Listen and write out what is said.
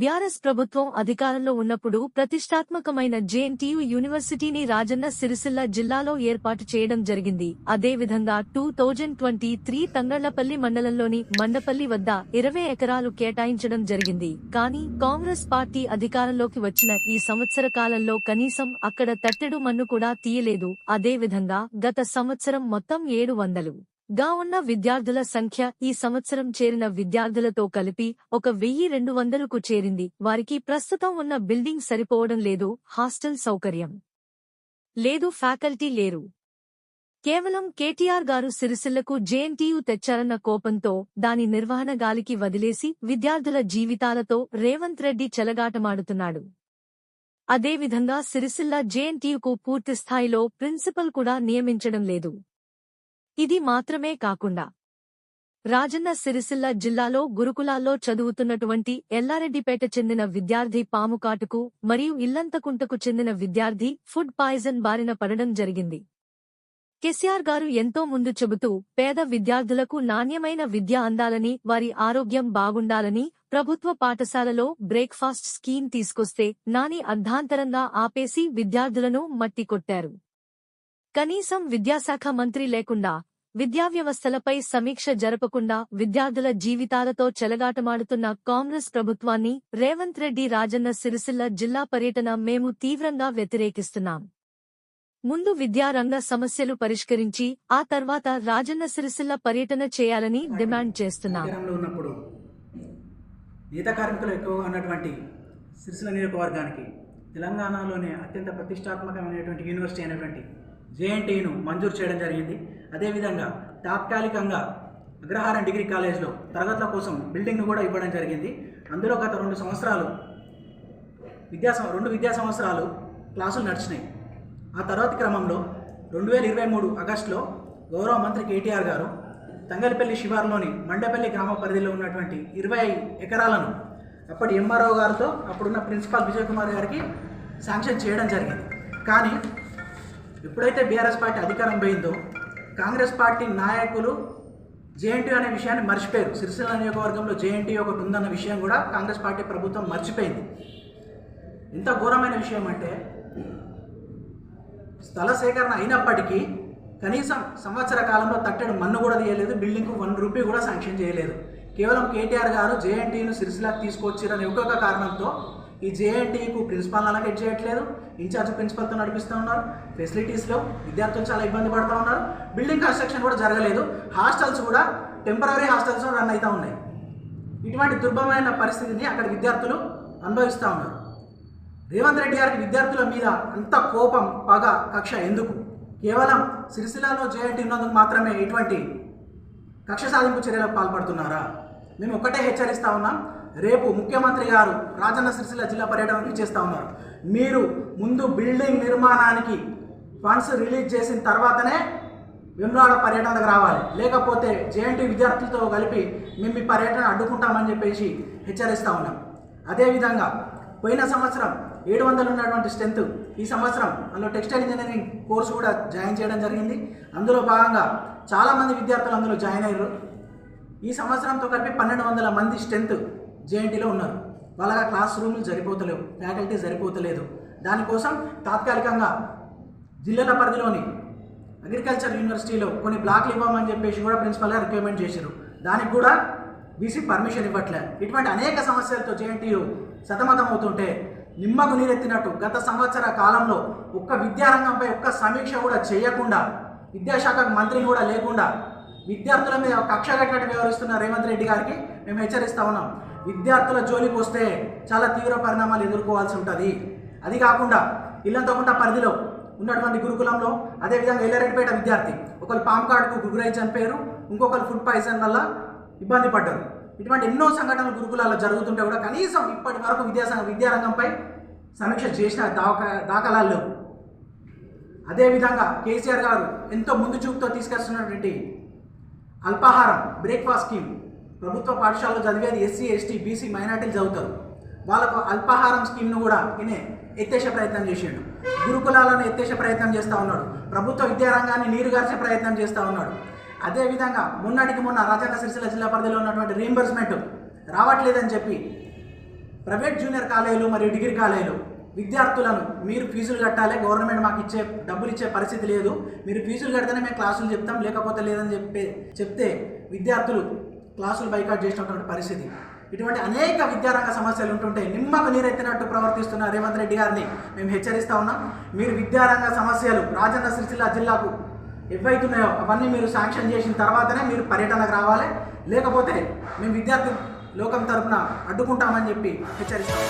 BRS ప్రభుత్వం అధికారంలో ఉన్నప్పుడు ప్రతిష్టాత్మకమైన జేఎన్టీయు యూనివర్సిటీని రాజన్న సిరిసిల్ల జిల్లాలో ఏర్పాటు చేయడం జరిగింది. అదేవిధంగా two thousand twenty three Thangallapalli మండలంలోని మండపల్లి వద్ద ఇరవై ఎకరాలు కేటాయించడం జరిగింది. కానీ కాంగ్రెస్ పార్టీ అధికారంలోకి వచ్చిన ఈ సంవత్సర కాలంలో కనీసం అక్కడ తట్టెడు మన్ను కూడా తీయలేదు. అదేవిధంగా గత సంవత్సరం మొత్తం ఏడు వందలు గా ఉన్న విద్యార్థుల సంఖ్య ఈ సంవత్సరం చేరిన విద్యార్థులతో కలిపి ఒక వెయ్యి రెండు వందలకు చేరింది. వారికి ప్రస్తుతం ఉన్న బిల్డింగ్ సరిపోవడం లేదు. హాస్టల్ సౌకర్యం లేదు. ఫ్యాకల్టీ లేరు. కేవలం కేటీఆర్ గారు సిరిసిల్లకు జేఎన్టీయు తెచ్చారన్న కోపంతో దాని నిర్వహణ గాలికి వదిలేసి విద్యార్థుల జీవితాలతో రేవంత్ రెడ్డి చెలగాటమాడుతున్నాడు. అదేవిధంగా సిరిసిల్ల జేఎన్టీయుకు పూర్తిస్థాయిలో ప్రిన్సిపల్ కూడా నియమించడం లేదు. ఇది మాత్రమే కాకుండా రాజన్న సిరిసిల్ల జిల్లాలో గురుకులాల్లో చదువుతున్నటువంటి ఎల్లారెడ్డిపేట చెందిన విద్యార్థి పాముకాటుకు మరియు ఇల్లంతకుంటకు చెందిన విద్యార్థి ఫుడ్ పాయిజన్ బారిన పడడం జరిగింది. కెసిఆర్ గారు ఎంతో ముందు చెబుతూ పేద విద్యార్థులకు నాణ్యమైన విద్య అందాలని వారి ఆరోగ్యం బాగుండాలని ప్రభుత్వ పాఠశాలలో బ్రేక్ఫాస్ట్ స్కీమ్ తీసుకొస్తే నాని అర్ధాంతరంగా ఆపేసి విద్యార్థులను మట్టి కొట్టారు కనీసం విద్యాశాఖ మంత్రి లేకుండా విద్యావ్యవస్థలపై సమీక్ష జరపకుండా విద్యార్థుల జీవితాలతో చెలగాటమాడుతున్న కాంగ్రెస్ ప్రభుత్వాన్ని రేవంత్ రెడ్డి రాజన్న సిరిసిల్ల జిల్లా పర్యటన మేము తీవ్రంగా వ్యతిరేకిస్తున్నాం. ముందు విద్యారంగ సమస్యలు పరిష్కరించి ఆ తర్వాత రాజన్న సిరిసిల్ల పర్యటన చేయాలని డిమాండ్ చేస్తున్నాం. నగరంలో నేత కార్మికులు ఎక్కువగా ఉన్నటువంటి సిరిసిల్ల నియోజకవర్గానికి తెలంగాణలోనే అత్యంత ప్రతిష్టాత్మకమైనటువంటి యూనివర్సిటీ అయినటువంటి జేఎన్టీను మంజూరు చేయడం జరిగింది. అదేవిధంగా తాత్కాలికంగా అగ్రహారం డిగ్రీ కాలేజ్లో తరగతుల కోసం బిల్డింగ్ను కూడా ఇవ్వడం జరిగింది. అందులో గత రెండు సంవత్సరాలు విద్యా రెండు విద్యా సంవత్సరాలు క్లాసులు నడిచినాయి. ఆ తర్వాత క్రమంలో రెండు వేల ఇరవై మూడు ఆగస్టులో గౌరవ మంత్రి కేటీఆర్ గారు తంగలపల్లి శివారులోని మండపల్లి గ్రామ పరిధిలో ఉన్నటువంటి ఇరవై ఎకరాలను అప్పటి ఎంఆర్ఓ గారితో అప్పుడున్న ప్రిన్సిపాల్ విజయ్ కుమార్ గారికి శాంక్షన్ చేయడం జరిగింది. కానీ ఎప్పుడైతే బీఆర్ఎస్ పార్టీ అధికారం పోయిందో కాంగ్రెస్ పార్టీ నాయకులు జేఎన్టీ అనే విషయాన్ని మర్చిపోయారు. సిరిసిల్ల నియోజకవర్గంలో జేఎన్టీ ఒకటి ఉందన్న విషయం కూడా కాంగ్రెస్ పార్టీ ప్రభుత్వం మర్చిపోయింది. ఎంత ఘోరమైన విషయం అంటే స్థల సేకరణ అయినప్పటికీ కనీసం సంవత్సర కాలంలో తట్టడి మన్ను కూడా తీయలేదు బిల్డింగ్కు వన్ రూపీ కూడా శాంక్షన్ చేయలేదు. కేవలం కేటీఆర్ గారు జేఎన్టీను సిరిసిల్లాకు తీసుకొచ్చిరనే ఒక్కొక్క కారణంతో ఈ జేఎన్టీకు ప్రిన్సిపాల్ అలకేట్ చేయట్లేదు. ఇన్ఛార్జ్ ప్రిన్సిపల్తో నడిపిస్తూ ఉన్నారు. ఫెసిలిటీస్లో విద్యార్థులు చాలా ఇబ్బంది పడుతూ ఉన్నారు. బిల్డింగ్ కన్స్ట్రక్షన్ కూడా జరగలేదు. హాస్టల్స్ కూడా టెంపరీ హాస్టల్స్ రన్ అవుతూ ఉన్నాయి. ఇటువంటి దుర్భమైన పరిస్థితిని అక్కడ విద్యార్థులు అనుభవిస్తూ ఉన్నారు. రేవంత్ రెడ్డి గారికి విద్యార్థుల మీద అంత కోపం పగ కక్ష ఎందుకు? కేవలం సిరిసిల్లలో జేఎన్టీ ఉన్నందుకు మాత్రమే ఇటువంటి కక్ష సాధింపు చర్యలకు పాల్పడుతున్నారా? మేము ఒక్కటే హెచ్చరిస్తా ఉన్నాం. రేపు ముఖ్యమంత్రి గారు రాజన్న సిరిసిల్ల జిల్లా పర్యటనకు చేస్తూ ఉన్నారు. మీరు ముందు బిల్డింగ్ నిర్మాణానికి ఫండ్స్ రిలీజ్ చేసిన తర్వాతనే వెమ్రాడ పర్యటనకు రావాలి. లేకపోతే జేఎన్టీ విద్యార్థులతో కలిపి మేము ఈ పర్యటన అడ్డుకుంటామని చెప్పేసి హెచ్చరిస్తా ఉన్నాం. అదేవిధంగా పోయిన సంవత్సరం ఏడు వందలు ఉన్నటువంటి స్ట్రెంత్ ఈ సంవత్సరం అందులో టెక్స్టైల్ ఇంజనీరింగ్ కోర్సు కూడా జాయిన్ చేయడం జరిగింది. అందులో భాగంగా చాలామంది విద్యార్థులు అందులో జాయిన్ అయ్యారు. ఈ సంవత్సరంతో కలిపి పన్నెండు వందల మంది స్ట్రెంత్ జేఎన్టీలో ఉన్నారు. వాళ్ళగా క్లాస్ రూమ్లు సరిపోతలేవు. ఫ్యాకల్టీ సరిపోతలేదు. దానికోసం తాత్కాలికంగా జిల్లాల పరిధిలోని అగ్రికల్చర్ యూనివర్సిటీలో కొన్ని బ్లాక్లు ఇవ్వమని చెప్పేసి కూడా ప్రిన్సిపల్ గారు రికమెండ్ చేశారు. దానికి కూడా బీసీ పర్మిషన్ ఇవ్వట్లే. ఇటువంటి అనేక సమస్యలతో జేఎన్టీయు సతమతం అవుతుంటే నిమ్మకు నీరెత్తినట్టు గత సంవత్సర కాలంలో ఒక్క విద్యారంగంపై ఒక్క సమీక్ష కూడా చేయకుండా విద్యాశాఖకు మంత్రి కూడా లేకుండా విద్యార్థుల మీద కక్ష కట్టినట్టు వ్యవహరిస్తున్న రేవంత్ రెడ్డి గారికి మేము హెచ్చరిస్తా ఉన్నాం. విద్యార్థుల జోలికి వస్తే చాలా తీవ్ర పరిణామాలు ఎదుర్కోవాల్సి ఉంటుంది. అది కాకుండా ఇల్లంతకుండా పరిధిలో ఉన్నటువంటి గురుకులంలో అదేవిధంగా ఎల్లారెడ్డిపేట విద్యార్థి ఒకరు పాము కార్డుకు గురై చనిపోయారు ఇంకొకరు ఫుడ్ పాయిజన్ వల్ల ఇబ్బంది పడ్డారు. ఇటువంటి ఎన్నో సంఘటనలు గురుకులాల్లో జరుగుతుంటే కూడా కనీసం ఇప్పటి వరకు విద్యాసంఘ విద్యారంగంపై సమీక్ష చేసిన దాఖ దాఖలాలు లేవు. అదేవిధంగా కేసీఆర్ గారు ఎంతో ముందు చూపుతో తీసుకొస్తున్నటువంటి అల్పాహారం బ్రేక్ఫాస్ట్ స్కీమ్ ప్రభుత్వ పాఠశాలలో చదివేది ఎస్సీ ఎస్టీ బీసీ మైనార్టీలు చదువుతారు. వాళ్ళకు అల్పాహారం స్కీమ్ను కూడా ఈయనే ఎత్తేసే ప్రయత్నం చేసిండు. గురుకులాలను ఎత్తేసే ప్రయత్నం చేస్తూ ఉన్నాడు. ప్రభుత్వ విద్యారంగాన్ని నీరుగార్చే ప్రయత్నం చేస్తూ ఉన్నాడు. అదేవిధంగా మొన్నటికి మొన్న రాజన్న సిరిసిల్ల జిల్లా పరిధిలో ఉన్నటువంటి రీంబర్స్మెంట్ రావట్లేదని చెప్పి ప్రైవేట్ జూనియర్ కాలేజీలు మరియు డిగ్రీ కాలేజీలు విద్యార్థులను మీరు ఫీజులు కట్టాలి గవర్నమెంట్ మాకు ఇచ్చే డబ్బులు ఇచ్చే పరిస్థితి లేదు. మీరు ఫీజులు కడితేనే మేము క్లాసులు చెప్తాం లేకపోతే లేదని చెప్పే చెప్తే విద్యార్థులు క్లాసులు బైకాట్ చేసినటువంటి పరిస్థితి. ఇటువంటి అనేక విద్యారంగ సమస్యలు ఉంటుంటే నిమ్మకు నీరెత్తినట్టు ప్రవర్తిస్తున్న రేవంత్ రెడ్డి గారిని మేము హెచ్చరిస్తా ఉన్నాం. మీరు విద్యారంగ సమస్యలు రాజన్న సిరిసిల్ల జిల్లాకు ఏవైతున్నాయో అవన్నీ మీరు శాంక్షన్ చేసిన తర్వాతనే మీరు పర్యటనకు రావాలి. లేకపోతే మేము విద్యార్థి లోకం తరఫున అడ్డుకుంటామని చెప్పి హెచ్చరిస్తాం.